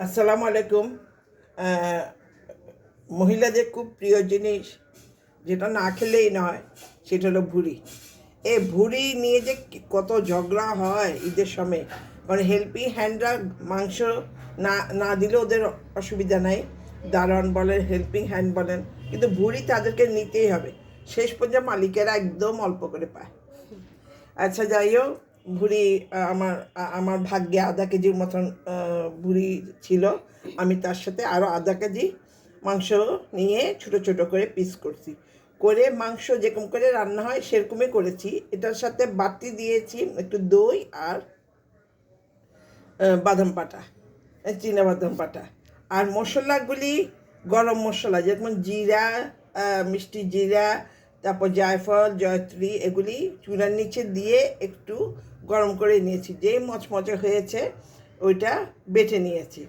আসসালামু আলাইকুম। মহিলাদের খুব প্রিয় জিনিস, যেটা না খেলেই নয়, সেটা হলো ভুড়ি। এ ভুড়ি নিয়ে যে কত ঝগড়া হয় ঈদের সময়। কারণ হেল্পিং হ্যান্ডরা মাংস না না দিলে ওদের অসুবিধা নাই। দারণ বলেন, হেল্পিং হ্যান্ড বলেন, কিন্তু ভুড়ি তাদেরকে নিতেই হবে। শেষ পর্যন্ত মালিকেরা একদম অল্প করে পায়। আচ্ছা যাই হোক ভুড়ি আমার আমার ভাগ্যে আধা কেজির মতন ভুড়ি ছিল। আমি তার সাথে আরও আধা কেজি মাংস নিয়ে ছোট ছোট করে পিস করছি। করে মাংস যেরকম করে রান্না হয় সেরকমই করেছি। এটার সাথে বাটি দিয়েছি, একটু দই আর বাদাম পাটা চীনা বাদাম পাটা আর মশলাগুলি গরম মশলা, যেমন জিরা মিষ্টি জিরা, তারপর জায়ফল, জয়ত্রী, এগুলি চুলার নিচে দিয়ে একটু গরম করে নিয়েছি। যেই মচমচে হয়েছে, ওইটা বেটে নিয়েছি।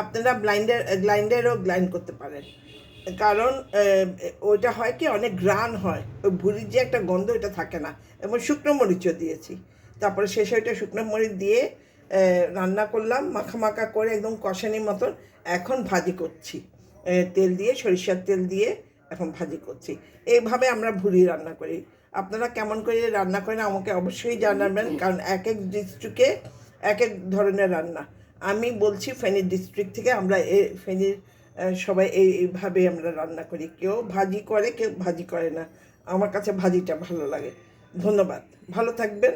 আপনারা ব্লাইন্ডার, গ্লাইন্ডারও গ্লাইন্ড করতে পারেন। কারণ ওইটা হয় কি, অনেক গ্রান হয়। ওই ভুড়ির যে একটা গন্ধ, ওইটা থাকে না। এবং শুকনো মরিচও দিয়েছি। তারপরে শেষে ওইটা শুকনো মরিচ দিয়ে রান্না করলাম মাখা মাখা করে একদম কষানির মতন। এখন ভাজি করছি। তেল দিয়ে, সরিষার তেল দিয়ে এখন ভাজি করছি। এইভাবে আমরা ভুড়ি রান্না করি। আপনারা কেমন করে রান্না করেন আমাকে অবশ্যই জানাবেন, কারণ এক এক ডিস্ট্রিক্টে এক এক ধরনের রান্না। আমি বলছি ফেনীর ডিস্ট্রিক্ট থেকে আমরা এ, ফেনীর সবাই এই, এইভাবে আমরা রান্না করি। কেউ ভাজি করে, কেউ ভাজি করে না। আমার কাছে ভাজিটা ভালো লাগে। ধন্যবাদ। ভালো থাকবেন।